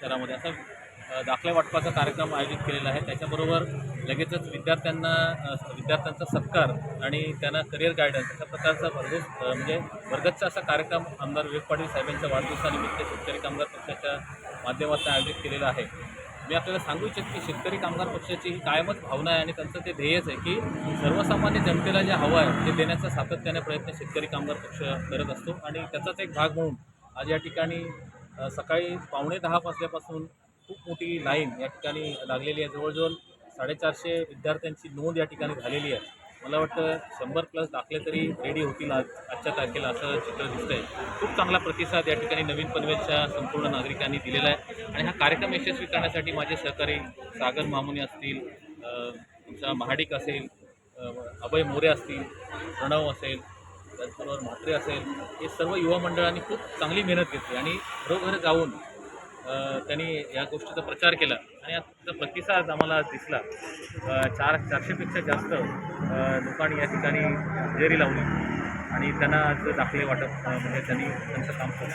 शहरामध्ये. असा दाखल्या वाटपाचा कार्यक्रम आयोजित केलेला आहे. त्याच्याबरोबर लगेचच विद्यार्थ्यांना विद्यार्थ्यांचा सत्कार आणि त्यांना करिअर गायडन्स अशा प्रकारचा भरघोस म्हणजे भरगतचा असा कार्यक्रम आमदार विवेक पाटील साहेबांच्या वाढदिवसानिमित्त शेतकरी कामगार पक्षाच्या माध्यमातून आयोजित केलेला आहे. मी आपल्याला सांगू इच्छित की शेतकरी कामगार पक्षाची ही कायमच भावना आहे आणि त्यांचं ते ध्येयच आहे की सर्वसामान्य जनतेला जे हवं आहे ते देण्याचा सातत्याने प्रयत्न शेतकरी कामगार पक्ष करत असतो. आणि त्याचाच एक भाग म्हणून आज या ठिकाणी सकाळी पावणे दहा वाजल्यापासून खूप मोठी लाईन या ठिकाणी लागलेली आहे. जवळजवळ साडेचारशे विद्यार्थ्यांची नोंद या ठिकाणी झालेली आहे. मला वाटतं शंभर प्लस दाखले तरी रेडी होतील आज आजच्या तारखेला असं चित्र दिसतं आहे खूप चांगला प्रतिसाद या ठिकाणी नवीन पनवेलच्या संपूर्ण नागरिकांनी दिलेला आहे. आणि हा कार्यक्रम यशस्वी करण्यासाठी माझे सहकारी सागर मामुनी असतील तुमचा महाडिक असेल अभय मोरे असतील प्रणव असेल त्याचबरोबर म्हात्रे असेल हे सर्व युवा मंडळांनी खूप चांगली मेहनत घेतली आणि घरोघर जाऊन त्यांनी या गोष्टीचा प्रचार केला. आणि याचा प्रतिसाद आम्हाला दिसला. चार चारशेपेक्षा जास्त लोकांनी या ठिकाणी हजेरी लावली. आणि त्यांना आज दाखले वाटप म्हणजे त्यांनी त्यांचं काम केलं